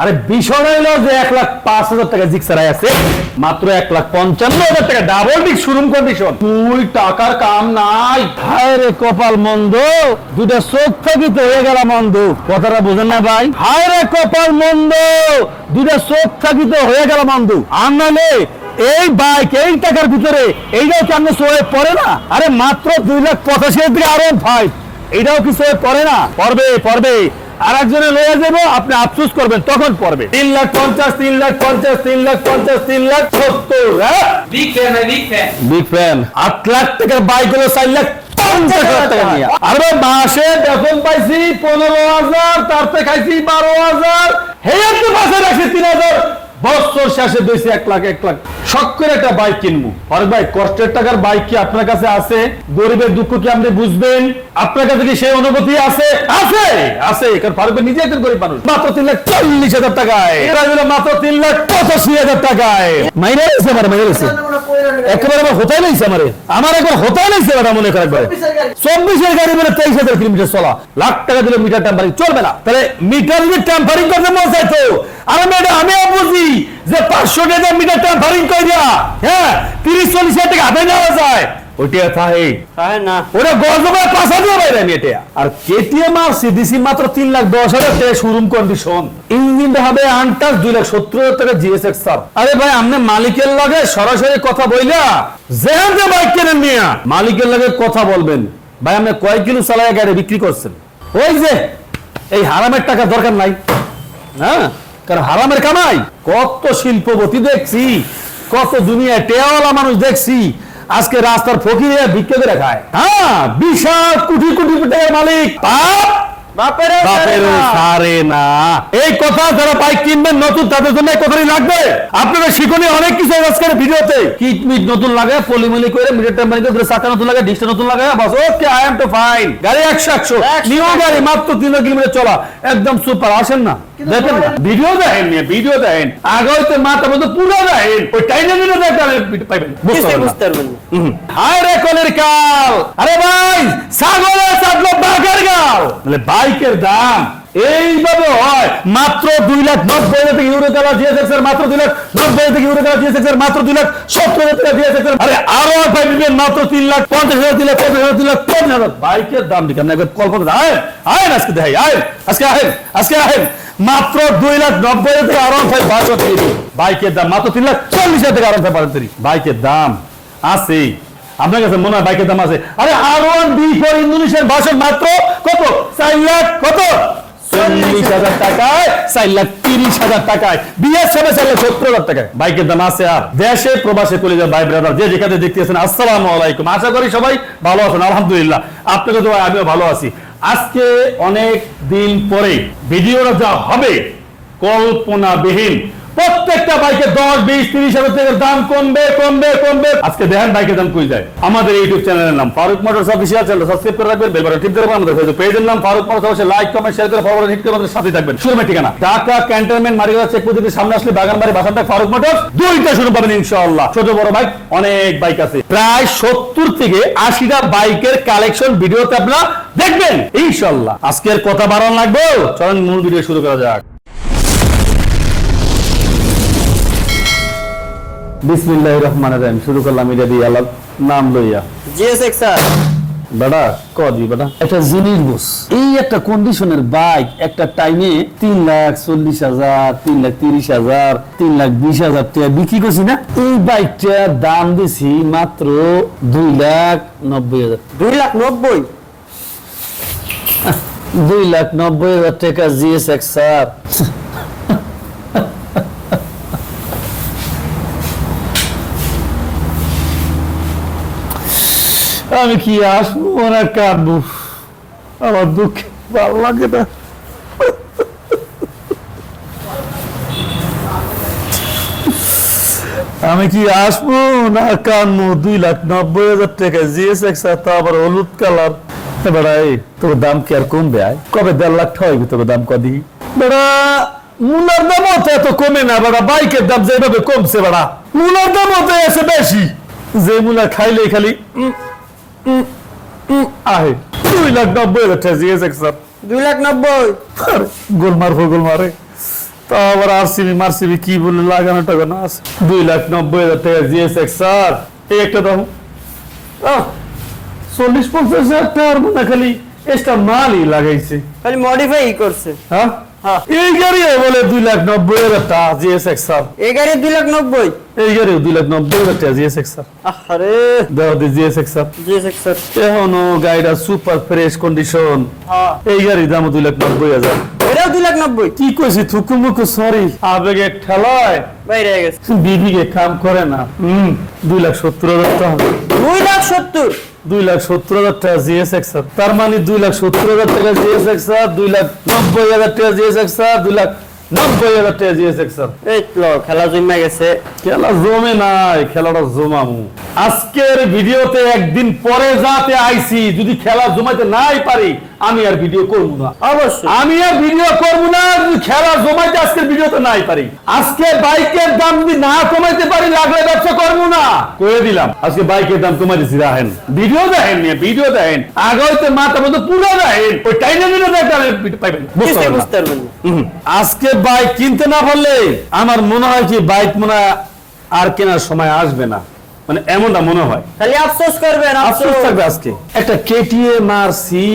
আরে বিষয় হলো যে এক লাখ পাঁচ হাজার টাকা জিক্সারাই আছে মাত্র এক লাখ পঞ্চান্ন হাজার টাকা। ডাবল ডিক শোরুম কন্ডিশন তুই টাকার কাম নাই। হায় রে কপাল মন্দ দুটা চোখ থাকিতে হয়ে গেল মন্দ। কথাটা বুঝেন না ভাই। হায় রে কপাল মন্দ দুটা চোখ থাকিতে হয়ে গেল মন্দ। আর নাহলে এই বাইক এই টাকার ভিতরে এইটাও কি আপনার সোয়ে পড়ে না? আরে মাত্র দুই লাখ পঁচাশি হাজার থেকে আরও ফাইভ এটাও কি সোয়ে পড়ে না? পড়বে পড়বে। আর একজনে লয়ে যাব আপনি আফসোস করবেন তখন পড়বে। তিন লাখ পঞ্চাশ তিন লাখ পঞ্চাশ তিন লাখ পঞ্চাশ তিন লাখ সত্তর হ্যাঁ? বিগ ফ্যান আট লাখ টাকার বাইক হলো চার লাখ পঞ্চাশ হাজার টাকা নিয়ে। মাসে বেতন পাইছি পনেরো হাজার তারপরে খাইছি বারো হাজার। হেয়ার তো মাসে রাখছি তিন হাজার। বছর শেষে দিয়েছি এক লাখ এক লাখ। শখ করে একটা বাইক কিনবো। আরে ভাই, কষ্টের টাকার বাইক কি আপনার কাছে আছে? গরিবের দুঃখ কি আপনি বুঝবেন? আপনার কাছে কি সেই অনুভূতি আছে? আছে আছে। কারণ ফারুক নিজে একজন গরিব মানুষ। মাত্র তিন লাখ চল্লিশ হাজার টাকায়। এরা মাত্র তিন লাখ পঁচাশি হাজার টাকায়। মাইনে গেছে আমার মাইনে গেছে একেবারে আমার হতাই নাইছে আমারে। আমার একবার হতাই নাইছে এটা মনে করে একবারে চব্বিশের গাড়ি বলে তেইশ হাজার কিলোমিটার চলা। লাখ টাকা দিলে মিটার টেম্পারিং চলবে না। তাহলে মিটার যদি টেম্পারিং করতে মন চাইতো। আরে ম্যাডাম আমিও বুঝি। যে পাঁচশো টাকা মিটার টেম্পারিং কইরা হ্যাঁ তিরিশ চল্লিশ হাজার টাকা হাতে নেওয়া যায়। হয় না। দিয়ে বাইরে আমি এটা। আর কেটিএম আর সিডিসি মাত্র তিন লাখ দশ হাজার টাকা শোরুম কন্ডিশন ইঞ্জিনটা হবে আনটাস দুই লাখ সত্তর হাজার টাকা জিএসএক্স স্যার আরে ভাই আপনি মালিকের লগে সরাসরি কথা বইলা যেখান থেকে বাইক কেনেন নিয়ে মালিকের লগে কথা বলবেন। ভাই আপনি কয় কিলো চালায় গাড়ি বিক্রি করছেন? ওই যে এই হারামের টাকা দরকার নাই। হ্যাঁ? কারণ হারামের কামাই। কত শিল্পপতি দেখছি কত দুনিয়ায় টেওয়ালা মানুষ দেখছি আজকে রাস্তার ফকির ভিক্ষে করে খায়। হ্যাঁ বিশাল কোটি কোটি টাকার মালিক। পাপ বাপের বাপের সারে না। এই কথা যারা বাইক কিনবেন নতুন তাদের জন্য কথাই লাগবে। আপনারা শিখনে অনেক কিছু আজকের ভিডিওতে। কিট নতুন লাগে পলিমলি করে মিটার টেম্পারিং করে চাকা নতুন লাগে ডিস্টা নতুন লাগে বাস okay I am too fine গাড়ি একশো একশো। নিউ গাড়ি মাত্র তিন কিলোমিটার চলা। একদম সুপার আসেন না। দেখেন ভিডিও দেখেন ভিডিও দেখেন। আগে হইতে মাথা মতো পুরো দেখেন। ওই টাইনে দেখবেন পাইবেন। বুঝতে পারবেন। হায় রে কলের কাল! আরে ভাই ছাগলের চাপলো বাঘের গাল! মানে বাইকের দাম এইভাবে হয়। মাত্র দুই লাখ নব্বই হাজার থেকে ইউরো কালার জিএসএক্স এর মাত্র দুই লাখ নব্বই হাজার থেকে ইউরো কালার জিএসএক্স এর মাত্র দুই লাখ সত্তর হাজার টাকা জিএসএক্স এর আরে আরও ভাই নিবেন মাত্র তিন লাখ পঞ্চাশ হাজার, তিন পঞ্চাশ হাজার, তিন পঞ্চাশ হাজার। বাইকের দাম দিকে আপনি একবার কল্পনা আয়েন আয়েন আজকে দেখাই আয়েন আজকে আহেন আজকে আহেন। মাত্র দুই লাখ নব্বই হাজার থেকে আরও ভাই বারো বাইকের দাম মাত্র তিন লাখ চল্লিশ হাজার থেকে আরও ভাই বারো বাইকের দাম আছে আপনার কাছে মনে হয় বাইকের দাম আছে? আরে আর ওয়ান বি ফোর ইন্দোনেশিয়ার ভাষণ মাত্র কত? চার লাখ কত? চল্লিশ হাজার টাকায় চার লাখ তিরিশ হাজার টাকায় বিয়ের সময় চার লাখ সত্তর হাজার টাকায়। বাইকের দাম আছে আর। দেশে প্রবাসে চলে যায় ভাই ব্রাদার যে যেখানে দেখতেছেন আসসালামু আলাইকুম। আশা করি সবাই ভালো আছেন আলহামদুলিল্লাহ। আপনাকে তো আমিও ভালো আছি। আজকে অনেক দিন পরে ভিডিওটা যা হবে কল্পনাবিহীন প্রত্যেকটা বাইকের দশ, বিশ, তিরিশ হাজার দাম কমবে কমবে কমবে। আজকে দেখেন বাইকের দাম কই যায়? আমাদের ইউটিউব চ্যানেলের নাম Farooq motors official channel subscribe করে রাখবেন আমাদের ফেসবুক পেজের নাম ফারুক মোটরস অবশ্যই লাইক কমেন্ট শেয়ার করে হিট করে আমাদের সাথে থাকবেন। ঠিকানা, ঢাকা ক্যান্টনমেন্ট সামনে আসলে বাগানবাড়ি বাসানটা ফারুক মোটরস। দুইটা শুরু পাবেন ইনশাআল্লাহ। ছোট, বড় বাইক, অনেক বাইক আছে। প্রায় সত্তর থেকে আশিটা বাইকের কালেকশন ভিডিওতে আপনারা দেখবেন, ইনশাআল্লাহ। আজকের কথা বাড়ানো লাগবে। চলেন মূল ভিডিও শুরু করা যাক। বিসমিল্লাহির রহমানির রহিম। শুরু করলাম এটা দিয়ে আল্লাহ নাম লইয়া। GSX sir. বেটা ক দি বেটা? একটা জিনিস বুঝ এই একটা কন্ডিশনের বাইক একটা টাইমে তিন লাখ চল্লিশ হাজার তিন লাখ তিরিশ হাজার তিন লাখ বিশ হাজার টাকা বিক্রি করছি না। এই বাইকটার দাম দিছি মাত্র দুই লাখ নব্বই হাজার দুই লাখ নব্বই? দুই লাখ নব্বই হাজার টাকা জিএসএক্স স্যার। আমি কি আসব না কাঁদবো? আমার দুঃখ ভালো লাগে না। আমি কি আসব না কানবো দুই লাখ নব্বই হাজার টাকা জিএসএক্স তো আবার হলুদ কালার। বেড়া, এই, তোর দাম কি আর কমবে? আয়, কবে দেড় লাখ ঠয়বি তোর দাম কদি বেড়া, মুলার দামও তো এত কমে না বেড়া, বাইকের দাম যেভাবে কমছে বেড়া, মুলার দামও তো এসে বেশি। যে মুলা খাইলে খালি আহে। দুই লাখ নব্বই হাজার টাকা জিএসএক্স দুই লাখ নব্বই? গোলমার ফো গোলমারে তা আবার আরসিবি মারসিবি কি বলে লাগানো টাকানো আছে? দুই লাখ নব্বই হাজার টাকা জিএসএক্স স্যার। এই একটা দাম চল্লিশ পঞ্চাশ হাজার টাকার মনে খালি এক্সট্রা মালই লাগাইছে। খালি মডিফাই করছে। হ্যাঁ। এই গাড়ি বলে দুই লাখ নব্বই হাজার টাকা জিএসএক্স স্যার। এই গাড়ি দুই লাখ নব্বই? এই গাড়ি দুই লাখ নব্বই হাজার টাকা জিএসএক্স স্যার। আরে দেওয়া জিএসএক্স স্যার। জি স্যার। এখনও গাড়িটা সুপার ফ্রেশ কন্ডিশন হ্যাঁ। এই গাড়ির দাম দুই লাখ নব্বই হাজার। এটাও দুই লাখ নব্বই? কি কইছি থুকু মুকু সরি আবেগে ঠেলায়। বাইরে গেছে। বিবিকে কাম করে না। হম দুই লাখ সত্তর হাজার টাকা দুই লাখ সত্তর? দুই লাখ সত্তর হাজার টাকা জিএসএক্স তার মানে দুই লাখ সত্তর হাজার টাকা জিএসএক্স দুই লাখ নব্বই হাজার টাকা জিএসএক্স দুই লাখ নব্বই হাজার টাকা জিএসএক্স এই তো খেলা জমে গেছে। খেলা জমে নাই খেলাটা জমামু। আজকের ভিডিওতে একদিন পরে যাতে আইছি যদি খেলা জমাইতে নাই পারি আমি আর ভিডিও করব না। অবশ্যই। আমি আর ভিডিও করব না খেলা জমাইতে আজকের ভিডিওতে নাই পারি। আজকে বাইকের দাম যদি না কমাইতে পারি লাগলে ব্যবসা করব না। করে দিলাম আজকে বাইকের দাম কমাই দিছি রাখেন। ভিডিও দেখেন নিয়ে ভিডিও দেখেন। আগে হইতে মাথা মতো পুরো দেখেন। ওই টাইনে দিলে দেখেন পাইবেন। বুঝতে পারবেন। না। না। আজকে বাইক কিনতে না পারলে আমার মনে হয় যে বাইক মনে আর কেনার সময় আসবে না। মানে এমনটা মনে হয়। খালি আফসোস করবেন আফসোস। থাকবে আজকে। একটা কেটিএম আর সি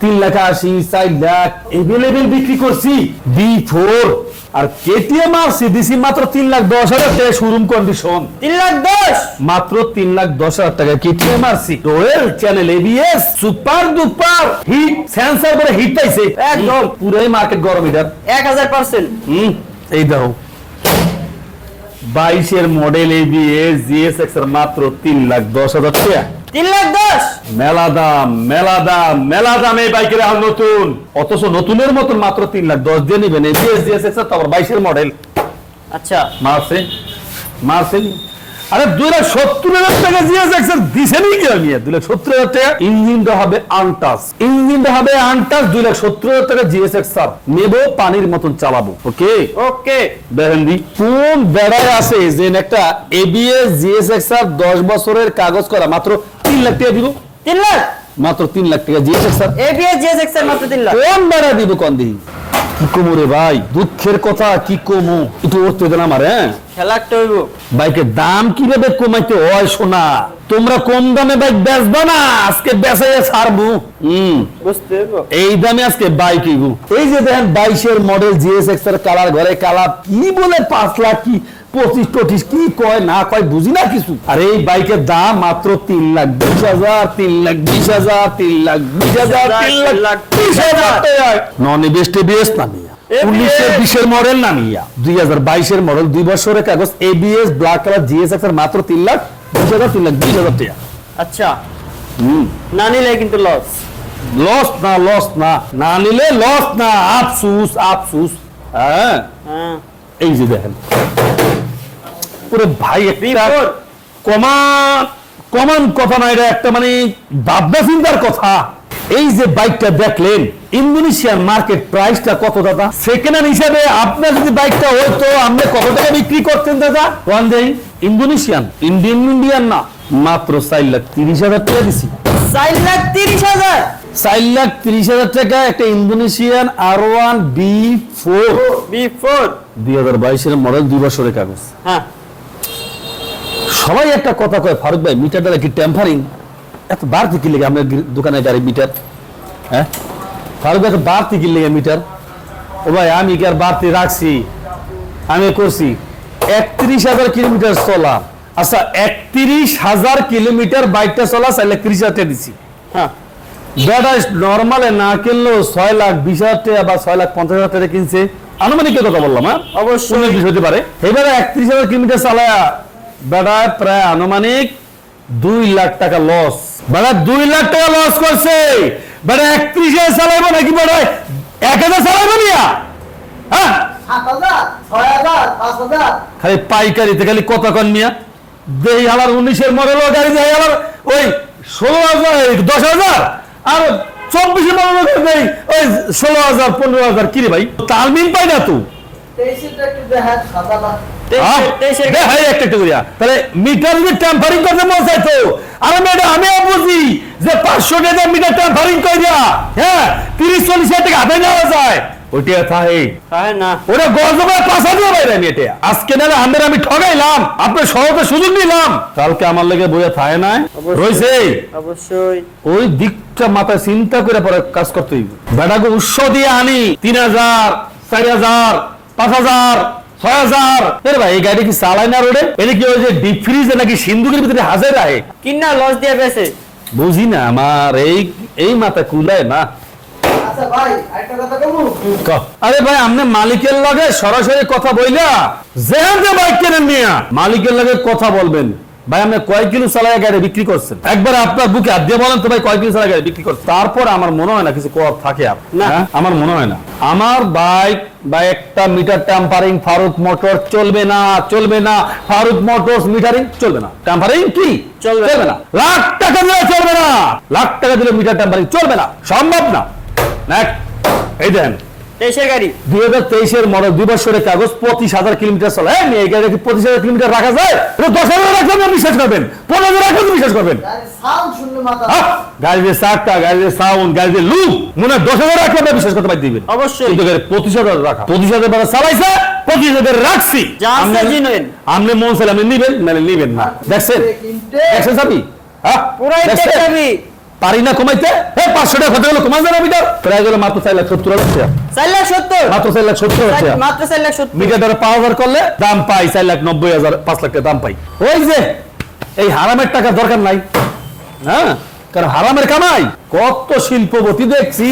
তিন লাখ আশি চার লাখ এভেলেবেল বিক্রি করছি V four R KTM R C দিছি মাত্র তিন লাখ দশ হাজার টাকা শোরুম কন্ডিশন তিন লাখ দশ? মাত্র তিন লাখ দশ হাজার টাকা KTM R C royal channel ABS super duper hit sensor করে হিট পাইছে। একদম। পুরাই মার্কেট গরম এটার। এক হাজার পার্সেন্ট হুম এই দেখো। বাইশের মডেল দিয়ে জিএসএক্স এর মাত্র তিন লাখ দশ হাজার টাকা। তিন লাখ দশ? মেলা দাম মেলা দাম মেলা দাম এই বাইকের এখন নতুন। অথচ নতুনের মতন মাত্র তিন লাখ দশ দিয়ে নিবেন। জিএস জিএসএক্স তারপর বাইশের মডেল আচ্ছা। মারছে মারছে আরে দুই লাখ সত্তর হাজার টাকা জিএসএক্স এর দিছে নি কি আমি দুই লাখ সত্তর হাজার টাকা ইঞ্জিনটা হবে আনটাস ইঞ্জিনটা হবে আনটাস দুই লাখ সত্তর হাজার টাকা জিএসএক্স স্যার। নেব পানির মতন চালাবো। ওকে? ওকে। দেখেনদি কোন বেড়ায় আছে যে একটা এবিএস জিএসএক্স আর দশ বছরের কাগজ করা মাত্র তিন লাখ টাকা দিব? তিন লাখ? মাত্র তিন লাখ টাকা জিএসএক্স আর এবিএস জিএসএক্স এর মাত্র তিন লাখ। কোন বেড়া দিব কোন দিই কি কমু রে ভাই? দুঃখের কথা কি কমু? একটু উঠতে দেন আমার হ্যাঁ? হইব। বাইকের দাম কীভাবে কমাইতে হয় শোনা তোমরা কম দামে বাইক বেচবা না আজকে বেচাইয়া ছাড়বো। হম। বুঝতে এই দামে আজকে বাইক এই যে দেখেন বাইশের মডেল জিএসএক্স এর কালার ঘরে কালার কি বলে পাঁচ লাখ কি? পঁচিশ টচিশ কি কয় না কয় বুঝি না কিছু। আর এই বাইকের দাম মাত্র তিন লাখ বিশ হাজার তিন লাখ বিশ হাজার তিন লাখ বিশ হাজার তিন লাখ বিশ হাজার। নন এবিএস টিবিএস নামিয়া উনিশের বিশের মডেল নামিয়া দুই হাজার বাইশের মডেল দুই বছরের কাগজ এবিএস ব্ল্যাক কালার জিএসএক্স এর মাত্র তিন লাখ বিশ হাজার তিন লাখ বিশ হাজার টাকা। আচ্ছা। হম। না নিলে কিন্তু লস লস না লস না। না নিলে লস না। আফসুস আফসুস। হ্যাঁ। হ্যাঁ। এই যে দেখেন। পুরো ভাই একটা. কমান কথা না এটা একটা মানে ভাবনা চিন্তার কথা। এই যে বাইকটা দেখলেন ইন্দোনেশিয়ান মার্কেট প্রাইসটা কত দাদা? সেকেন্ড হ্যান্ড হিসাবে আপনার যদি বাইকটা হইতো আপনি কত টাকা বিক্রি করতেন দাদা? One day Indonesian. Indian Indian না। মাত্র চার লাখ তিরিশ হাজার টাকা দিছি। চার লাখ তিরিশ হাজার? চার লাখ তিরিশ হাজার টাকা একটা Indonesian R one V four. V four. দুই হাজার বাইশের মডেল দুই বছরের কাগজ। হ্যাঁ। সবাই একটা কথা কয় ফারুক ভাই মিটারটা কি টেম্পারিং এত বাড়তি কি লেগে আপনার দোকানে গাড়ি মিটার হ্যাঁ? ফারুক ভাই বাড়তি কি লেগে মিটার ও ভাই আমি কি আর বাড়তি রাখছি? আমি করছি। একত্রিশ হাজার কিলোমিটার চলা। আচ্ছা একত্রিশ হাজার কিলোমিটার বাইকটা চলা চাইলে ত্রিশ হাজার দিছি। হ্যাঁ? বেটা নর্মালে না কিনলেও ছয় লাখ বিশ হাজার টাকা বা ছয় লাখ পঞ্চাশ হাজার টাকা কিনছে। আনুমানিক কথা বললাম হ্যাঁ? অবশ্যই। হতে পারে। এবারে একত্রিশ হাজার কিলোমিটার চালায়া বেটা প্রায় আনুমানিক দুই লাখ টাকা লস বেটা দুই লাখ টাকা লস করছে। বেটা একত্রিশ হাজার চালাইবো নাকি বেটা এক হাজার চালাইবো নিয়া হ্যাঁ? খালি পাইকারিতে খালি কত কন মিয়া। দেই হালার উনিশের মডেল গাড়ি দেই হালার ওই ষোলো হাজার দশ হাজার আর চব্বিশের মডেল দেই ওই ষোলো হাজার পনেরো হাজার। কিরে ভাই? তালমিন পাই না তো। তাহলে মিটার যদি টেম্পারিং করতে মন চাইতো আরে ম্যাডাম আমি বুঝি যে পাঁচশো টাকা মিটার টেম্পারিং করে দেয়া হ্যাঁ তিরিশ চল্লিশ হাজার টাকা হাতে নেওয়া যায়। ওই থাহে না। ওরা গজবে পাশা দিয়ে বাইরে আমি এটা। আজকে না আমাদের আমি ঠগাইলাম আপনার সহজে সুযোগ নিলাম। কালকে আমার লেগে বইয়া থায় নাই। রয়েছে অবশ্যই। ওই দিকটা মাথায় চিন্তা করে পরে কাজ করতে হইব। বেটাকে উৎস দিয়ে আনি তিন হাজার চার হাজার পাঁচ হাজার। ছয় হাজার। এরে ভাই এই গাড়ি কি চালায় না রোডে? এটা কি ওই যে ডিপ ফ্রিজে নাকি সিন্ধুকের ভিতরে হাজার আহে কিনা লস দিয়ে বেছে বুঝি না আমার এই এই মাথা কুলায় না। আচ্ছা ভাই একটা কথা কমু ক। আরে ভাই আপনি মালিকের লগে সরাসরি কথা বইলা। যেহেতু যে বাইক কেনেন নিয়া মালিকের লগে কথা বলবেন। ভাই আপনি কয় কিলো চালায় গাড়ি বিক্রি করছেন। একবার আপনার বুকে হাত দিয়ে বলেন তো ভাই কয় কিলো চালায় গাড়ি বিক্রি করছেন। তারপর আমার মনে হয় না কিছু কর থাকে আর। না। হ্যাঁ? আমার মনে হয় না। আমার বাইক বা একটা মিটার ট্যাম্পারিং ফারুক মোটর চলবে না চলবে না। ফারুক মোটরস মিটারিং চলবে না। ট্যাম্পারিং কি? চলবে না। লাখ টাকা দিলে চলবে না। লাখ টাকা দিলে মিটার ট্যাম্পারিং চলবে না। সম্ভব না. এই দেন। তেইশের গাড়ি। দুই হাজার মডেল দুই বছরের কাগজ পঁচিশ হাজার কিলোমিটার চলে। এই গাড়ি কি পঁচিশ হাজার কিলোমিটার রাখা যায়? এটা দশ হাজার আপনি বিশ্বাস করবেন। পনেরো হাজার বিশ্বাস করবেন। গাড়ি সাউন্ড শুনলে মাথা? গাড়ি যে চারটা গাড়ি যে সাউন্ড গাড়ি লুক মনে রাখলে আপনি বিশ্বাস করতে পারি দিবেন অবশ্যই। কিন্তু গাড়ি পঁচিশ হাজার রাখা। পঁচিশ হাজার চালাইছে পঁচিশ হাজার রাখছি। আপনি- মন চাইলে আপনি নিবেন নাহলে নিবেন না। দেখছেন? দেখছেন সাবি হ্যাঁ পুরাই দেখছেন? পারি না কমাইতে? হ্যাঁ পাঁচশো টাকা খরচা হলো কমাই যাবে মিটার প্রায় গেলে মাত্র চার লাখ সত্তর টাকা। চার লাখ সত্তর? মাত্র চার লাখ সত্তর টাকা। মাত্র চার লাখ সত্তর। মিটার দ্বারা পাঁচ হাজার করলে দাম পাই চার লাখ নব্বই হাজার পাঁচ লাখ টাকা দাম পাই। ওই যে এই হারামের টাকা দরকার নাই। হ্যাঁ? কারণ হারামের কামাই। কত শিল্পপতি দেখছি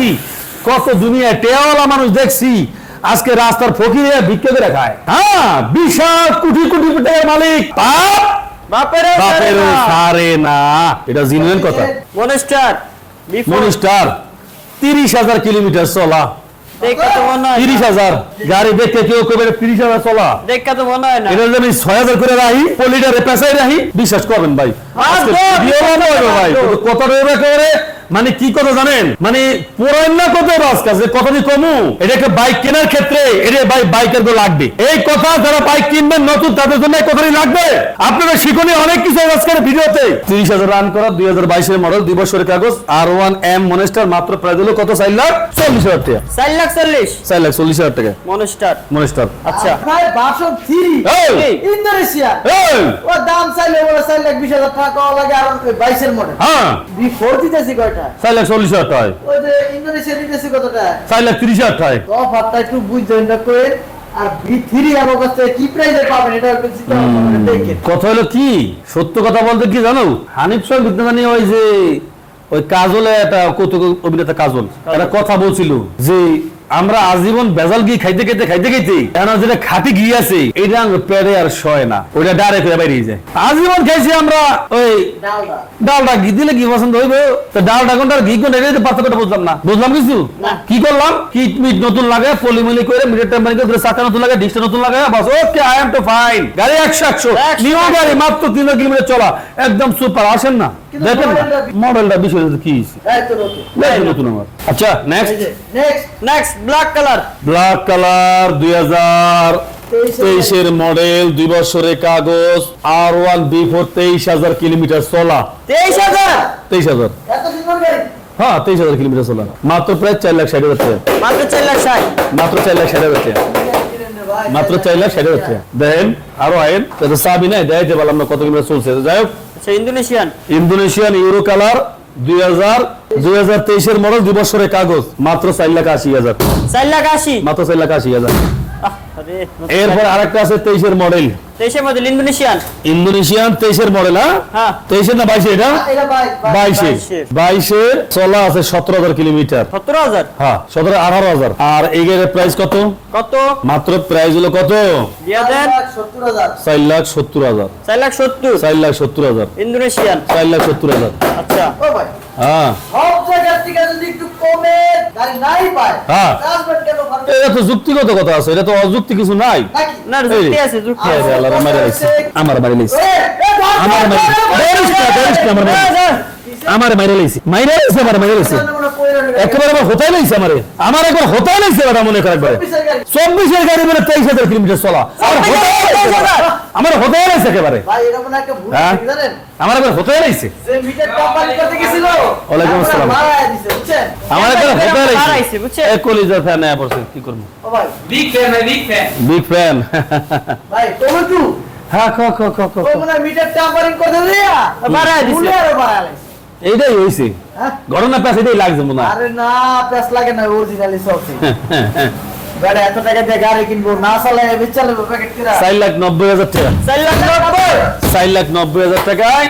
কত দুনিয়ায় টেওয়ালা মানুষ দেখছি আজকে রাস্তার ফকিরে ভিক্ষে করে খায়। হ্যাঁ বিশাল কোটি কোটি টাকার মালিক। পাপ! বাপের বাপের সারে না। এটা জিনুইন কথা। মনস্টার মনিস্টার তিরিশ হাজার কিলোমিটার চলা। তিরিশ হাজার। গাড়ি কেউ কবে তিরিশ হাজার চলা। দেখা তো মনে হয় না। এটা আমি ছয় হাজার করে পলিটারে পেশায় রাহি। বিশ্বাস করবেন ভাই। কথা একেবারে মানে কি কথা জানেন? মানে পুরান না কত বাস কাছে কত কমু? এটা একটা বাইক কেনার ক্ষেত্রে এটা বাইকের তো লাগবে। এই কথা যারা বাইক কিনবেন নতুন তাদের জন্য এই লাগবে। আপনারা শিখনি অনেক কিছু আজকের ভিডিওতে। তিরিশ হাজার রান করা দুই হাজার বাইশের মডেল দুই বছরের কাগজ আর ওয়ান এম মনেস্টার মাত্র প্রায় দিল কত? চার লাখ চল্লিশ হাজার টাকা। চার লাখ চল্লিশ। চার লাখ চল্লিশ হাজার টাকা। মনস্টার মনেস্টার আচ্ছা। আপনার বাসন থ্রি ইন্দোনেশিয়া। দাম চাইলে বলে চার লাখ বিশ হাজার টাকা লাগে আর বাইশের মডেল হ্যাঁ। বি দিতেছি কয়টা চার লাখ চল্লিশ হাজার টাকা ইন্দোনেশিয়া দিতেছি কতটা? চার লাখ তিরিশ হাজার টাকা অফারটা একটু বুঝছেন না করে আর বি আমার কাছে কি প্রাইসে পাবেন এটা একটু দেখেন। কথা হলো কি? সত্য কথা বলতে কি জানো? হানিফ সাহেব বিদ্যামানি ওই যে ওই কাজলে একটা কৌতুক অভিনেতা কাজল একটা কথা বলছিল যে আমরা আজীবন বেজাল ঘি খাইতে খাইতে খাইতে খাইতে এখন যেটা খাটি ঘি আছে এটা পেটে আর সয় না। ওইটা ডাইরেক্ট হয়ে বেরিয়ে যায়। আজীবন খাইছি আমরা ওই ডালটা ঘি দিলে কি পছন্দ হইবে? তো ডালটা কোনটা ঘি কোনটা এটা পার্থক্যটা বুঝলাম না। বুঝলাম কিছু? কি করলাম? কিট মিট নতুন লাগে পলিমলি করে মিটার টেম্পারি করে চাকা নতুন লাগে ডিসটা নতুন লাগে বাস okay I am too fine গাড়ি একশো একশো। নিউ গাড়ি মাত্র তিন কিলোমিটার চলা। একদম সুপার আসেন না। দেখেন মডেলটা- বিষয় কি নতুন। আমার। আচ্ছা next next black colour black colour দুই হাজার তেইশের মডেল দুই বছরের কাগজ আর ওয়ান বি ফোর তেইশ হাজার কিলোমিটার চলা তেইশ হাজার? তেইশ হাজার। হ্যাঁ তেইশ হাজার কিলোমিটার চলা মাত্র প্রায় চার লাখ ষাট হাজার মাত্র চার লাখ ষাট। মাত্র চার লাখ ষাট হাজার মাত্র চার লাখ ষাট হাজার দেখেন আরও আইন চাবি নাই দেখাইতে পারলাম না কত কিলোমিটার চলছে। যাই হোক আচ্ছা ইন্দোনেশিয়ান। ইন্দোনেশিয়ান ইউরো কালার দুই হাজার দুই হাজার তেইশের মডেল দুই বছরের কাগজ মাত্র চার লাখ আশি হাজার। চার লাখ আশি। মাত্র চার লাখ আশি হাজার। এরপর আরেকটা আছে তেইশের মডেল। তেইশের মধ্যে ইন্দোনেশিয়ান। ইন্দোনেশিয়ান তেইশের মডেল হ্যাঁ? হ্যাঁ। তেইশের না বাইশে এটা? বাইশে। বাইশে। চলা আছে সতেরো হাজার কিলোমিটার। সতেরো হাজার? হ্যাঁ সতেরো আঠারো হাজার। আর এই গাড়ির প্রাইস কত? কত? মাত্র প্রাইস হলো কত? চার লাখ সত্তর হাজার। চার লাখ সত্তর চার লাখ সত্তর? হাজার। ইন্দোনেশিয়ান। চার লাখ সত্তর হাজার। আচ্ছা। ও হ্যাঁ। সব জায়গার থেকে যদি এটা তো যুক্তিগত কথা আছে এটা তো অযুক্তি কিছু নাই। নাকি? না যুক্তি আছে যুক্তি এই আছে। যে আল্লাহর মারি লাইছে। আমার মারি লাইছে। এ, এ, ধর, আমার ধর, মারি ধর, ধর, ধরিস না, ধরিস না, আমার মারি যা, যা। আমার মাইরে লাইছি। মাইরে লাইছে আমার মাইরে লাইছে। একেবারে আমার হতাই লাইছে আমারে। আমার একবার হতাই লাইছে এটা মনে করে একবারে। চব্বিশের গাড়ি। মানে তেইশ হাজার কিলোমিটার চলা। হতাই আমার হতাই লাইছে একেবারে। হয়? হ্যাঁ? আমার একবার করতে গেছিল ওয়ালাইকুম আসসালাম। আমরা মারায় দিছে বুঝছেন? আমার একবার এক কলিজার ফ্যান পড়ছে কি করব. বিগ ফ্যান ভাই টমেটো হ্যাঁ ক ক ক ক ও হয় মিটার টেম্পারিং করতে দিয়া? বাড়ায় দিছে। বাড়ায় এইটাই হইছে হ্যাঁ? ঘটনা প্যাস এটাই লাগছে মনে হয়। আরে না প্যাস লাগে না অরিজিনালি চলছে গাড়ি এত টাকা দিয়ে গাড়ি কিনবো? না চালায় এবার প্যাকেট কিরা? চার লাখ নব্বই হাজার টাকা। চার লাখ নব্বই? চার লাখ নব্বই হাজার টাকায়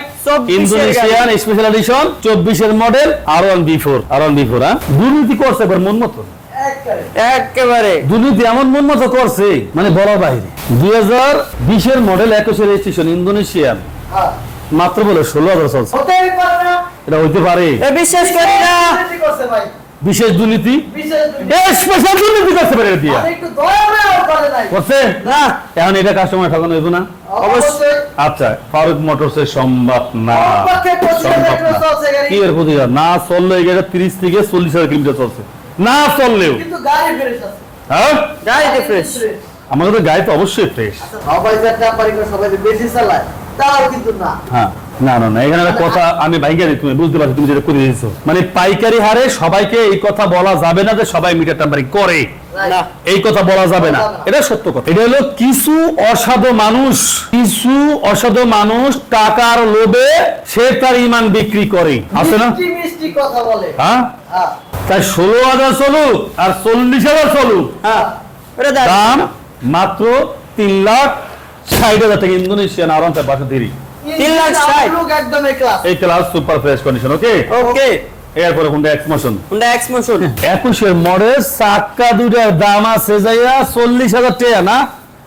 ইন্দোনেশিয়ান স্পেশাল এডিশন চব্বিশের model R one V four R one V four হ্যাঁ? দুর্নীতি করছে এবার মন মতো। একেবারে। দুর্নীতি এমন মন মতো করছে মানে বাইরে দুই হাজার বিশের মডেল একুশের রেজিস্ট্রেশন ইন্দোনেশিয়ান। হ্যাঁ। মাত্র বলে ষোলো হাজার চলছে। এটা হইতে পারে। এ বিশ্বাস করি না। দুর্নীতি করছে ভাই। বিশেষ দুর্নীতি? বিশেষ দুর্নীতি। স্পেশাল দুর্নীতি করতে পারে দিয়া। আর একটু দয়া করে করে নাই। করছে? না। এখন এটা কাস্টমার ঠকানো হইব না? অবশ্যই। আচ্ছা ফারুক সম্ভব না। কি এর প্রতিকার না চললে তিরিশ থেকে চল্লিশ হাজার কিলোমিটার চলছে। না চললেও। কিন্তু গাড়ি ফ্রেশ হ্যাঁ? ফ্রেশ আমাদের তো গাড়ি তো অবশ্যই ফ্রেশ আচ্ছা সবাই যে সবাই বেশি চালায় তাও কিন্তু না। হ্যাঁ। না না না এখানে কথা আমি বাইকারি তুমি বুঝতে পারছি তুমি যেটা করে দিয়েছ। মানে পাইকারি হারে সবাইকে এই কথা বলা যাবে না যে সবাই মিটার টাম্পারিং করে। এই কথা বলা যাবে না। এটা সত্য কথা। এটা হলো কিছু অসাধু মানুষ কিছু অসাধু মানুষ টাকার লোভে সে তার ইমান বিক্রি করে। আছে না? মিষ্টি মিষ্টি কথা বলে। হ্যাঁ? হ্যাঁ। তাই ষোলো হাজার চলুক আর চল্লিশ হাজার চলুক। হ্যাঁ। দাম। মাত্র তিন লাখ ষাট হাজার টাকা ইন্দোনেশিয়ান আরাম বাসা ধীরি তিন লাখ ষাট। একদম এই class super fresh condition okay okay এরপরে কোনটা X motion Honda X motion model দুটার দাম আছে যাইয়া চল্লিশ হাজার টাকা না?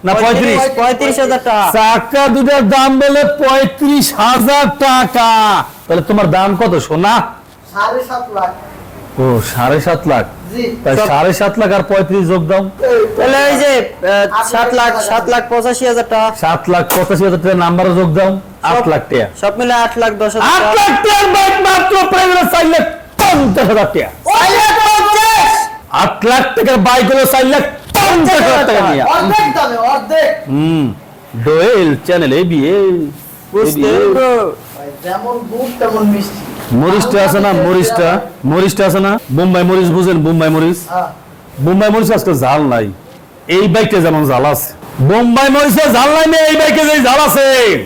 না পঁয়ত্রিশ। পঁয়ত্রিশ। হাজার টাকা। চাক্কা দুটার দাম বলে পঁয়ত্রিশ হাজার টাকা। তাহলে তোমার দাম কত সোনা? সাড়ে সাত লাখ। ও সাড়ে সাত লাখ। তাই সাড়ে সাত লাখ আর পঁয়ত্রিশ যোগ দাও। তাহলে ওই যে সাত লাখ সাত লাখ পঁচাশি হাজার টাকা। সাত লাখ পঁচাশি হাজার টাকা নাম্বারও যোগ দাও। আট লাখ টাকা। সব মিলে আট লাখ দশ হাজার আট লাখ টাকার বাইক মাত্র প্রায় চার লাখ পঞ্চাশ হাজার টাকা। আট লাখ টাকার বাইক হলো চার লাখ পঞ্চাশ হাজার টাকা নিয়ে। অর্ধেক দামে অর্ধেক। হুম। দোয়েল চ্যানেল এ বিয়ে বুঝতে যেমন গুড় তেমন মিষ্টি। মরিচটা আছে না? মরিচটা। মরিচটা আছে না? বোম্বাই মরিচ বুঝেন? বোম্বাই মরিচ। মুম্বাই বোম্বাই মরিচ আজকে জাল নাই। এই বাইকটা যেমন জাল আছে। বোম্বাই মরিচে জাল নাই এই বাইকে যে জাল আছে।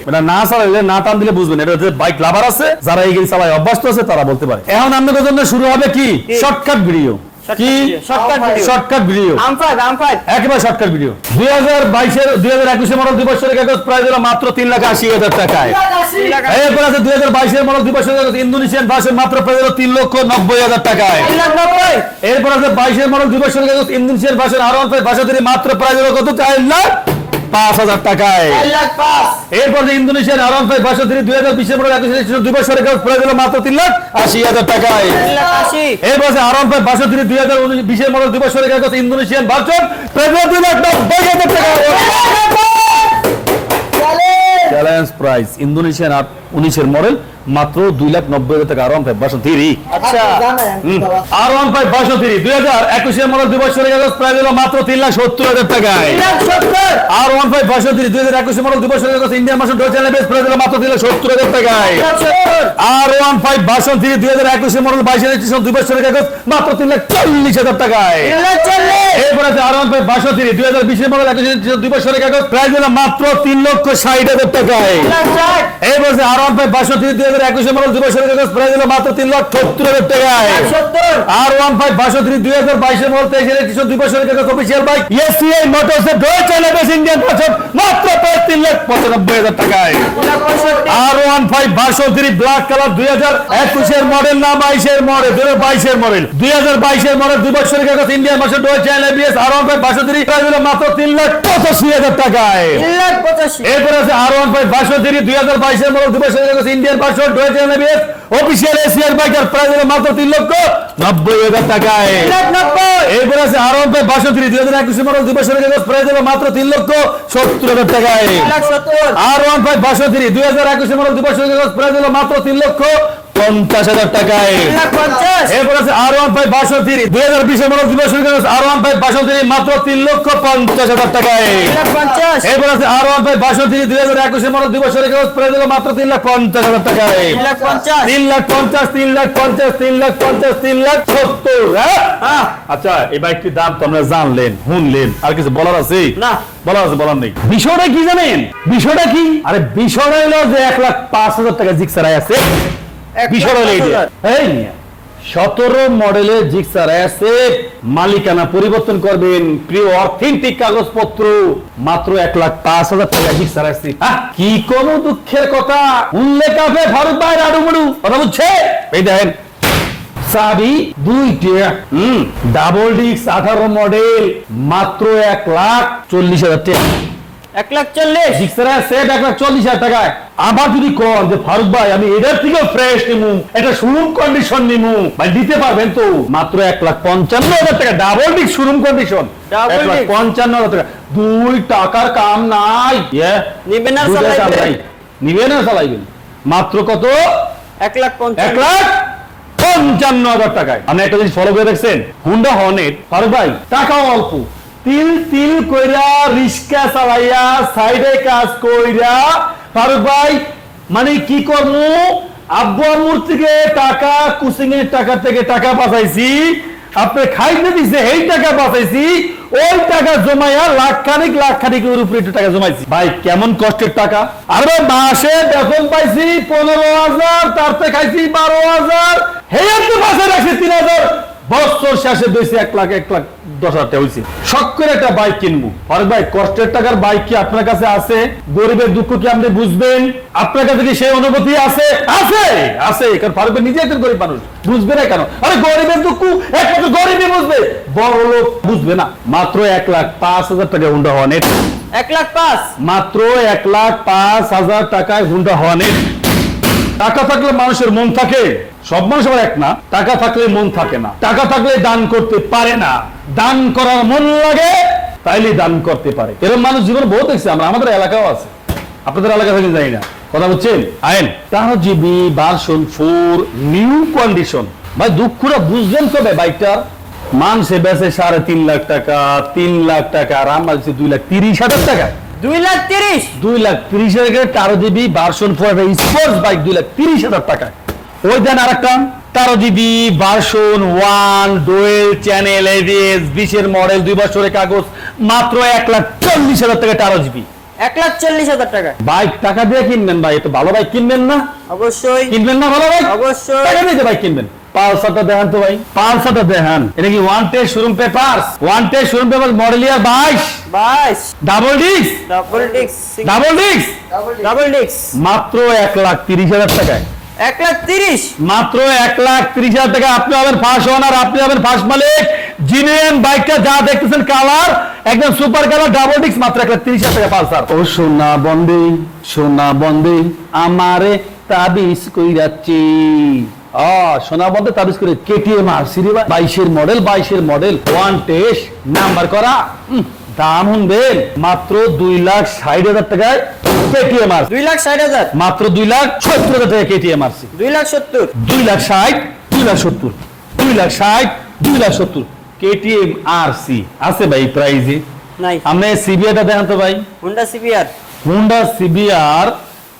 এটা না চালাইলে না টান দিলে বুঝবেন এটা যে বাইক লাভার আছে যারা এই গাড়ি চালায় অভ্যস্ত আছে তারা বলতে পারে। এখন আপনাদের জন্য শুরু হবে কি? Shortcut video. কি? শর্টকাট ভিডিও শর্টকাট ভিডিও আম ফাইভ আম ফাইভ একেবারে শর্টকাট ভিডিও দুই হাজার বাইশের দুই হাজার একুশে মডেল দুই বছরের কাগজ প্রায় দিল মাত্র তিন লাখ আশি হাজার টাকায়। এরপর আছে দুই হাজার বাইশের মডেল দুই বছরের কাগজ ইন্দোনেশিয়ান ভাষণ মাত্র প্রায় দিল তিন লক্ষ নব্বই হাজার টাকায়। তিন লাখ এরপর আছে বাইশের মডেল দুই বছরের কাগজ ইন্দোনেশিয়ান ভাষণ আরও ভাষা তিনি মাত্র প্রায় দিল কত? চার লাখ পাঁচ হাজার টাকায়। এরপর ইন্দোনেশিয়ার আরাম ফাইভ পাঁচশো তিনি দুই হাজার বিশের পরে দুই বছর প্রায় মাত্র তিন লাখ আশি হাজার টাকায়। এরপর আরাম ফাইভ পাঁচশো তিনি দুই হাজার বিশের মডেল দুই বছর ইন্দোনেশিয়ান ভাষণ প্রায় দুই লাখ নব্বই হাজার টাকা। চ্যালেঞ্জ প্রাইস ইন্দোনেশিয়ান উনিশের মডেল মাত্র দুই লাখ নব্বই হাজার টাকা R one five version three আচ্ছা জানেন R one five version three দুই হাজার একুশের মডেল দুই বছরের কাগজ প্রায় দিল মাত্র তিন লাখ সত্তর হাজার টাকায়। R one five version three দুই হাজার একুশের মডেল দুই বছরের কাগজ ইন্ডিয়ান বাসন ডোর চ্যানেল বেস প্রায় দিল মাত্র তিন লাখ সত্তর হাজার টাকায়। R one five version three দুই হাজার একুশের মডেল বাইশের রেজিস্ট্রেশন দুই বছরের কাগজ মাত্র তিন লাখ চল্লিশ হাজার টাকায়। এরপর আছে R one five version three দুই হাজার বিশের মডেল registration, দুই বছরের কাগজ প্রায় দিল মাত্র তিন লক্ষ ষাট হাজার টাকায়। তিন লাখ দুই হাজার একুশে মডেল দুই বছরের কাগজ প্রায় দিল মাত্র তিন লাখ সত্তর হাজার টাকায়। আর ওয়ান ফাইভ বাষট্টি দুই হাজার বাইশের মডেল তেইশের দুই বছরের কাগজ অফিসিয়াল বাইক এসিআই মোটরস এর ডোর চ্যানেল ইন্ডিয়ান ভাষণ মাত্র প্রায় তিন লাখ পঁচানব্বই হাজার টাকায়। তিন লাখ আর ওয়ান ফাইভ বাষট্টি ব্ল্যাক কালার দুই হাজার একুশের মডেল না বাইশের মডেল দুই হাজার বাইশের মডেল দুই হাজার বাইশের মডেল দুই বছরের কাগজ Indian version dual channel R one five দিল মাত্র তিন লাখ পঁচাশি হাজার টাকায়। তিন লাখ পঁচাশি। এরপর আছে আর ওয়ান ফাইভ বাষট্টি দুই হাজার বাইশের মডেল দুই কাগজ ইন্ডিয়ান পাসপোর্ট রয়েছে এনএবিএস অফিসিয়াল এসিয়ার বাইকার দিল মাত্র তিন লক্ষ নব্বই হাজার টাকায়। এরপর আছে আর ওয়ান ফাইভ বাষট্টি দুই হাজার একুশে মডেল দুই বছরের কাগজ মাত্র তিন লক্ষ সত্তর হাজার টাকায়। আর ওয়ান ফাইভ বাষট্টি দুই হাজার একুশে মডেল দুই বছরের কাগজ দিল মাত্র তিন লক্ষ পঞ্চাশ হাজার টাকায়। তিন লাখ পঞ্চাশ। এরপর আছে R one five version three দুই হাজার বিশের মডেল দিবস R one five version three মাত্র তিন লক্ষ পঞ্চাশ হাজার টাকায়। তিন লাখ পঞ্চাশ। এরপর আছে R one five version three দুই হাজার একুশের মডেল দিবস প্রায় দিল মাত্র তিন লাখ পঞ্চাশ হাজার টাকায়। তিন লাখ পঞ্চাশ। তিন লাখ পঞ্চাশ তিন লাখ পঞ্চাশ তিন লাখ পঞ্চাশ তিন লাখ সত্তর আচ্ছা এই বাইকটির দাম তো আপনারা জানলেন শুনলেন। আর কিছু বলার আছে? না। বলার আছে বলার নেই। বিষয়টা কি জানেন? বিষয়টা কি? আরে বিষয়টা হলো যে এক লাখ পাঁচ হাজার টাকা জিক্সারাই আছে। এই সতেরো মডেলের জিক্সার আছে মালিকানা পরিবর্তন করবেন। প্রিয় অথেন্টিক কাগজপত্র মাত্র এক লাখ পাঁচ হাজার টাকা জিক্সার আহ, কি কোন দুঃখের কথা? উল্লেখ আছে ফারুক ভাই রাডুমুডু কথা বুঝছে? এই দেখেন। চাবি দুইটা। হুম ডাবল ডিস্ক আঠারো মডেল মাত্র এক লাখ চল্লিশ হাজার টাকা। এক লাখ চল্লিশ। জিক্সারা সেট এক লাখ চল্লিশ হাজার টাকায়। আবার যদি কন যে ফারুক ভাই আমি এটার থেকেও ফ্রেশ নিমু এটা শোরুম কন্ডিশন নিমু। ভাই দিতে পারবেন তো। মাত্র এক লাখ পঞ্চান্ন হাজার টাকা double disc showroom condition Double এক পঞ্চান্ন হাজার টাকা। দুই টাকার কাম নাই। ইয়ে, নিবেন আর চালাইবেন। নিবেন আর চালাইবেন। মাত্র কত? এক লাখ এক লাখ পঞ্চান্ন হাজার টাকায়। আপনি একটা জিনিস ফলো করে দেখছেন? হুন্ডা হর্নেট ফারুক ভাই টাকাও অল্প। তিল তিল কইরা রিস্কা চালাইয়া সাইডে কাজ কইরা, ফারুক ভাই মানে কি করব আব্বু আম্মুর থেকে টাকা কুসিং এর টাকা থেকে টাকা বাঁচাইছি আপনি খাইতে দিছে, এই টাকা বাঁচাইছি ওই টাকা জমাইয়া লাখ খানিক লাখ খানিক উপরে টাকা জমাইছি। ভাই, কেমন কষ্টের টাকা? আরে মাসে বেতন পাইছি পনেরো হাজার, তার খাইছি বারো হাজার। হেয়ার তো মাসে রাখছি তিন হাজার। বছর শেষে দিয়েছি এক লাখ এক লাখ দশ হাজার হয়েছে শখ করে একটা বাইক কিনবো। আরে ভাই কষ্টের টাকার বাইক কি আপনার কাছে আছে? গরিবের দুঃখ কি আপনি বুঝবেন? আপনার কাছে কি সেই অনুভূতি আছে? আছে আছে কারণ ফারুক নিজে একজন গরিব মানুষ। বুঝবে না কেন? আরে গরিবের দুঃখ একমাত্র গরিবই বুঝবে। বড় লোক বুঝবে না। মাত্র এক লাখ পাঁচ হাজার টাকা হুন্ডা হর্নেট এক লাখ পাঁচ। মাত্র এক লাখ পাঁচ হাজার টাকায় হুন্ডা হর্নেট টাকা থাকলে মানুষের মন থাকে, সব মানুষ আবার এক না, টাকা থাকলে মন থাকে না। টাকা থাকলে দান করতে পারে না। দান করার মন লাগে, তাইলে দান করতে পারে। এরকম মানুষ জীবন বহুত দেখছে আমরা, আমাদের এলাকাও আছে। আপনাদের এলাকা থেকে জানি না, কথা বুঝছেন? আইন তেরো GB version four, new condition. ভাই, দুঃখটা বুঝলেন কবে বাইকটার মানসে বেছে সাড়ে তিন লাখ টাকা, তিন লাখ টাকা, আর আমরা দুই লাখ তিরিশ হাজার টাকা। দুই লাখ তিরিশ। দুই লাখ তিরিশ হাজার তেরো GB version four sports bike দুই লাখ তিরিশ হাজার টাকায় ওই দেন আর একটা তেরো GB version one dual channel ABS বিশের মডেল দুই বছরের কাগজ মাত্র এক লাখ চল্লিশ হাজার টাকা তেরো জিবি এক লাখ চল্লিশ হাজার টাকা। বাইক টাকা দিয়ে কিনবেন ভাই একটু ভালো বাইক কিনবেন না? অবশ্যই। কিনবেন না ভালো বাইক অবশ্যই। টাকা দিয়ে বাইক কিনবেন। পালসারটা দেখান তো ভাই। পালসারটা দেখান। এটা কি one test showroom papers one test showroom paper model ইয়ার বাইশ। বাইশ। ডাবল ডিস্ক ডাবল ডিক্স ডাবল ডিস্ক ডাবল ডিক্স মাত্র লাখ হাজার টাকায়। এক লাখ তিরিশ? মাত্র এক লাখ তিরিশ হাজার টাকা আপনি হবেন ফার্স্ট ওনার আপনি হবেন ফার্স্ট মালিক। জিনিয়ান বাইকটা যা দেখতেছেন কালার একদম সুপার কালার ডাবল ডিস্ক মাত্র এক লাখ তিরিশ হাজার টাকা পালসার। ও সোনা বন্দে সোনা বন্দে আমারে তাবিজ কইরাচ্ছি। আ সোনা বন্দে তাবিজ করে কেটিএম আর সিরি বাইশের মডেল বাইশের মডেল ওয়ান টেস্ট নাম্বার করা। দাম শুনবেন মাত্র দুই লাখ ষাট হাজার টাকায় কেটিএম আর দুই লাখ ষাট হাজার? মাত্র দুই লাখ সত্তর হাজার টাকা কেটিএম আরসি দুই লাখ সত্তর? দুই লাখ ষাট দুই লাখ সত্তর। দুই লাখ ষাট দুই লাখ সত্তর। কেটিএম আর সি আছে ভাই প্রাইজে। নাই। আপনি সিবিআইটা দেখান তো ভাই। হুন্ডা সিপিআর হুন্ডা সিবিআর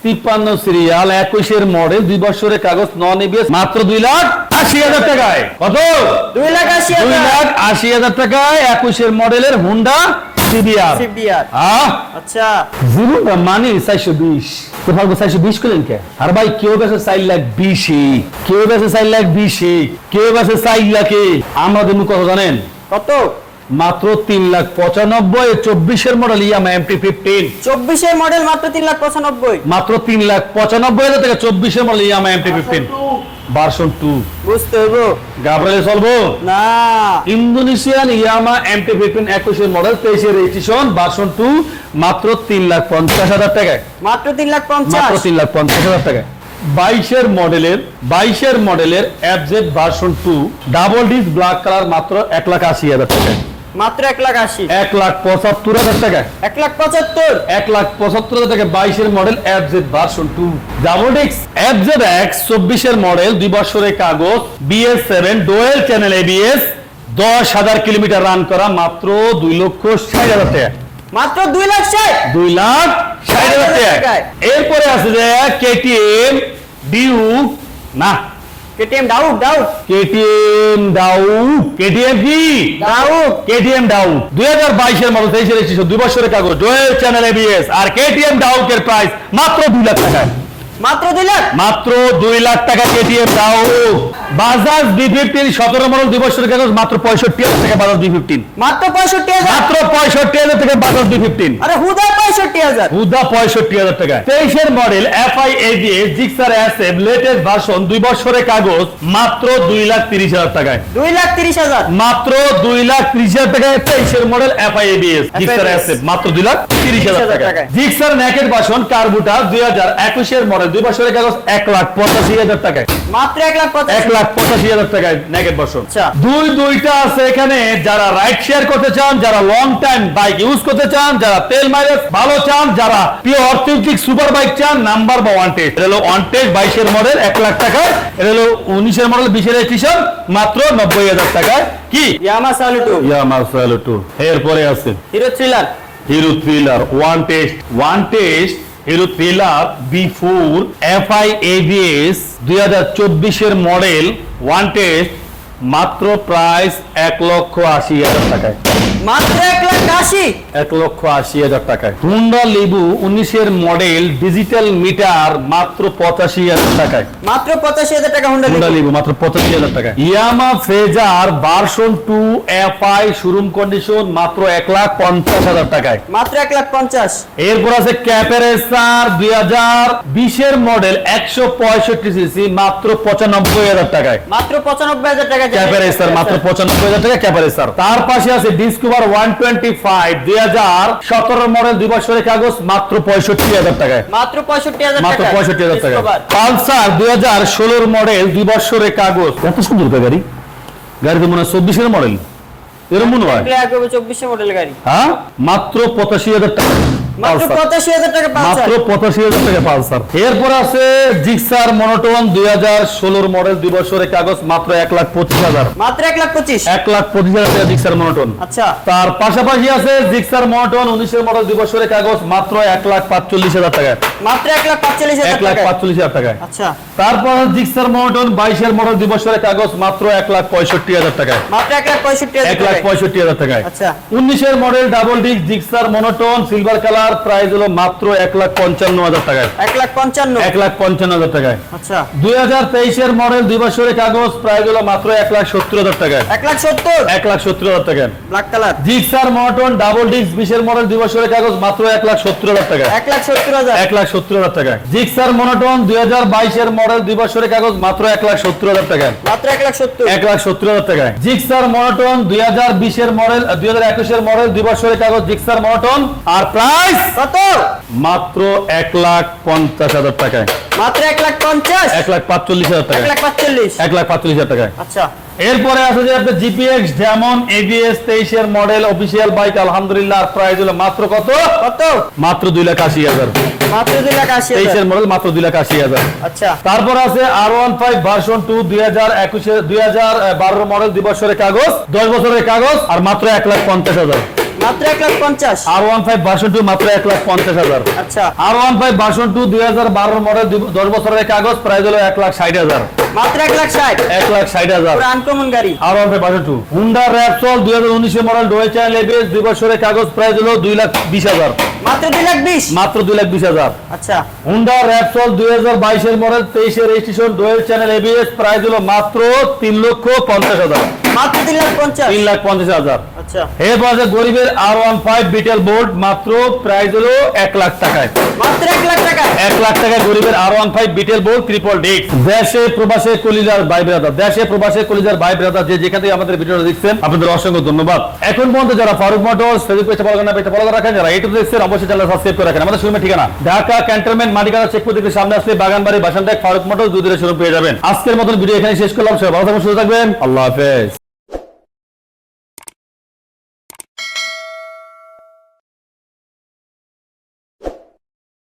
তিপ্পান্ন সিরিয়াল একুশের মডেল দুই বছরের কাগজ নন এবিএস মাত্র দুই লাখ আশি হাজার টাকায়। কত? দুই লাখ আশি দুই লাখ আশি হাজার টাকায় একুশের মডেলের হুন্ডা সিবিআর আচ্ছা। মানি চারশো বিশ। কোথাও চারশো বিশ করলেন কে? আর ভাই কেউ বেছে চার লাখ বিশে। কেউ বেছে চার লাখ বিশে। কেউ বেছে চার লাখে। আমরা দেবো কত জানেন? কত? মাত্র তিন লাখ পঁচানব্বই চব্বিশের মডেল ইয়ামা এমটি ফিফটিন চব্বিশের মডেল মাত্র তিন লাখ পঁচানব্বই। মাত্র তিন লাখ পঁচানব্বই হাজার টাকা চব্বিশের model Yamaha MT fifteen version two. বুঝতে হইব। গাবরালে চলবো? না। ইন্দোনেশিয়ান ইয়ামা এমটি ফিফটিন একুশের মডেল তেইশের রেজিস্ট্রেশন ভার্সন টু মাত্র তিন লাখ পঞ্চাশ হাজার টাকায়। মাত্র তিন লাখ পঞ্চাশ। মাত্র তিন লাখ পঞ্চাশ হাজার টাকা বাইশের মডেলের বাইশের মডেলের অ্যাবজেট version two double disc black colour মাত্র এক লাখ আশি হাজার টাকা মাত্র এক লাখ আশি। এক লাখ পঁচাত্তর হাজার টাকা। এক লাখ পঁচাত্তর। এক লাখ পঁচাত্তর হাজার টাকা বাইশের model F Z version two double ডিক্স এফ জেড এক্স চব্বিশের মডেল দুই বছরের কাগজ BS seven dual channel ABS দশ হাজার কিলোমিটার রান করা মাত্র দুই লক্ষ ষাট হাজার টাকা। মাত্র দুই লাখ ষাট। দুই লাখ ষাট হাজার টাকা। এরপরে আছে যে কেটিএম ডিউক না KTM doubt doubt KTM Duke KTM কি? ডাউট কেটিএম ডাউক দুই হাজার বাইশের মডেল তেইশের এসেছে দুই বছরের কাগজ। ডোয়েল চ্যানেল এবিএস আর কেটিএম ডাউকের প্রাইস মাত্র দুই লাখ টাকা মাত্র দুই লাখ? মাত্র দুই লাখ টাকা KTM Duke Bajaj B fifteen সতেরো মডেল দুই কাগজ মাত্র পঁয়ষট্টি হাজার টাকা বাজাজ বি ফিফটিন মাত্র পঁয়ষট্টি হাজার? মাত্র পঁয়ষট্টি হাজার টাকা বাজাজ বি ফিফটিন আরে হুদা পঁয়ষট্টি হাজার। হুদা পঁয়ষট্টি হাজার টাকা। তেইশের model F I Gixxer latest version দুই বছরের কাগজ মাত্র দুই লাখ তিরিশ হাজার টাকায়। দুই লাখ তিরিশ হাজার? মাত্র দুই লাখ ত্রিশ হাজার টাকায় তেইশের model F I ABS Gixxer মাত্র দুই লাখ তিরিশ হাজার টাকা। জিক্সার ন্যাকেট ভার্সন কার্বুটা দুই হাজার একুশের মডেল দুই বছরের কাগজ এক লাখ পঁচাশি হাজার টাকায়। মাত্র এক লাখ এক পঁচাশি লাখ পঁচাশি হাজার টাকায় নেগেট বসন আচ্ছা। দুই দুইটা আছে এখানে যারা রাইড শেয়ার করতে চান যারা লং টাইম বাইক ইউজ করতে চান যারা তেল মাইলেজ ভালো চান যারা পিওর অর্থনৈতিক সুপার বাইক চান নাম্বার বা ওয়ান টেস্ট এটা হলো ওয়ান টেস্ট বাইশের মডেল এক লাখ টাকায়। এটা হলো উনিশের মডেল বিশের মাত্র নব্বই হাজার টাকায়। কি? ইয়ামা সালুটু টু এরপরে আছে। Hero thriller Hero thriller one test one test Hero thriller B four F I ABS দুই হাজার চব্বিশের মডেল ওয়ান টেস্ট মাত্র প্রাইস এক লক্ষ আশি হাজার টাকায়। মাত্র এক এক লক্ষ আশি হাজার টাকায়। হুন্ডা লেবু উনিশের মডেল ডিজিটাল মিটার মাত্র পঁচাশি হাজার টাকায়। মাত্র পঁচাশি হাজার টাকা হুন্ডা হুন্ডা মাত্র পঁচাশি হাজার টাকায়। Yamaha Fazer version two F I showroom condition মাত্র এক লাখ পঞ্চাশ হাজার টাকায়। মাত্র এক লাখ পঞ্চাশ। এরপর আছে ক্যাপারেসার দুই হাজার বিশের মডেল একশো পঁয়ষট্টি সিসি মাত্র পঁচানব্বই হাজার টাকায়। মাত্র পঁচানব্বই হাজার টাকা ক্যাপারেসার মাত্র পঁচানব্বই হাজার টাকা ক্যাপারেসার তার পাশে আছে ডিসকভার ওয়ান টোয়েন্টি ফাইভ দুই হাজার সতেরো মডেল দুই বছরের কাগজ মাত্র পঁয়ষট্টি হাজার টাকায়। মাত্র পঁয়ষট্টি হাজার মাত্র টাকা পঁয়ষট্টি হাজার টাকা পালসার দুই হাজার ষোলোর মডেল দুই বছরের কাগজ কত সুন্দর গাড়ি। গাড়ি তো মনে হয় চব্বিশের মডেল এরকম মনে হয়? এগুলো চব্বিশে মডেল গাড়ি। হ্যাঁ? মাত্র পঁচাশি হাজার টাকা। মাত্র টাকা মাত্র পালসার পঁচাশি হাজার টাকা পালসার। এরপর আছে জিক্সার মনোটন মডেল দুই বছরের কাগজ মাত্র মাত্র টাকা জিক্সার আচ্ছা। তার পাশাপাশি আছে জিক্সার মনোটন মডেল দুই বছরের কাগজ মাত্র টাকা। মাত্র টাকা। আচ্ছা। তারপর জিক্সার মনোটন বাইশের মডেল দুই বছরের কাগজ মাত্র এক লাখ পঁয়ষট্টি হাজার টাকায় মাত্র এক লাখ পঁয়ষট্টি হাজার টাকা। টাকায় আচ্ছা। উনিশের model double disc Gixxer monotone silver colour price হলো মাত্র এক লাখ পঞ্চান্ন হাজার টাকায় এক লাখ পঞ্চান্ন এক লাখ পঞ্চান্ন হাজার টাকায় আচ্ছা দুই হাজার তেইশের মডেল দুই বছরের কাগজ প্রাইস হলো মাত্র এক লাখ সত্তর হাজার টাকায় এক লাখ সত্তর এক লাখ সত্তর হাজার টাকায় black colour Gixxer monotone double disc বিশের মডেল দুই বছরের কাগজ মাত্র এক লাখ সত্তর হাজার টাকায় এক লাখ সত্তর হাজার এক লাখ সত্তর হাজার টাকায় জিক্সার মনোটন দুই হাজার বাইশের মডেল দুই বছরের কাগজ মাত্র এক লাখ সত্তর হাজার টাকায় মাত্র এক লাখ সত্তর এক লাখ সত্তর হাজার টাকায় জিক্সার মনোটন দুই হাজার বিশের মডেল দুই হাজার একুশের মডেল দুই বছরের কাগজ জিক্সার মনোটন আর প্রাইস কত? মাত্র এক লাখ পঞ্চাশ হাজার টাকায়। মাত্র এক লাখ পঞ্চাশ? এক লাখ পাঁচচল্লিশ হাজার এক লাখ পাঁচচল্লিশ। এক লাখ পাঁচচল্লিশ হাজার টাকায়। আচ্ছা। এরপরে আছে যে আপনার জিপিএক্স যেমন এবিএস তেইশের মডেল অফিসিয়াল বাইক আলহামদুলিল্লাহ প্রাইস হলো মাত্র কত? কত? মাত্র দুই লাখ আশি হাজার। মাত্র দুই লাখ আশি তেইশের মডেল মাত্র দুই লাখ আশি হাজার। আচ্ছা। তারপর আছে R one five version two দুই হাজার একুশে দুই হাজার বারো মডেল দুই বছরের কাগজ দশ বছরের কাগজ আর মাত্র এক লাখ পঞ্চাশ হাজার। মাত্র এক লাখ পঞ্চাশ। R one five version two মাত্র এক লাখ পঞ্চাশ হাজার। আচ্ছা। R one five version two দুই হাজার বারো মডেল দশ বছরের কাগজ প্রাইস হলো এক লাখ ষাট হাজার। মাত্র এক লাখ ষাট। এক লাখ ষাট হাজার। পুরো আনকমন গাড়ি। R one five version two Honda Repsol দুই হাজার উনিশের মডেল ডোয়ে চ্যানেল এবিএস দুই বছরের কাগজ প্রাইস হলো দুই লাখ বিশ হাজার। মাত্র লাখ বিশ। মাত্র দুই লাখ বিশ হাজার। আচ্ছা। হুন্ডা র্যাপসল দুই হাজার বাইশের মডেল তেইশের registration dual channel ABS price হলো মাত্র তিন লক্ষ পঞ্চাশ হাজার। মাত্র তিন লাখ পঞ্চাশ। তিন লাখ পঞ্চাশ হাজার। এরপর আছে গরিবের আর ওয়ান ফাইভ বিটেল বোর্ড মাত্র প্রাইস হলো এক লাখ টাকায়। মাত্র এক লাখ টাকা এক লাখ টাকা গরিবের আর ওয়ান ফাইভ বিটেল বোর্ড ট্রিপল ডিস্ক দেশে প্রবাসে কলিজার ভাই ব্রাদার দেশে প্রবাসে কলিজার ভাই ব্রাদার যে যেখান থেকে আমাদের ভিডিওটা দেখছেন আপনাদের অসংখ্য ধন্যবাদ। এখন পর্যন্ত যারা ফারুক মোটরস ফেসবুক পেজে ফলো করেন পেজে ফলো রাখেন যারা ইউটিউব দেখছেন অবশ্যই চ্যানেল সাবস্ক্রাইব করে রাখেন। আমাদের শোরুমের ঠিকানা ঢাকা ক্যান্টনমেন্ট মাটিকানা চেকপোস্ট থেকে সামনে আসলে বাগানবাড়ি বাসানটেক ফারুক মোটরস দুধের শোরুম পেয়ে যাবেন। আজকের মতন ভিডিও এখানে শেষ করলাম সবাই ভালো থাকবেন সুস্থ থাকবেন। আল্লাহ হাফেজ।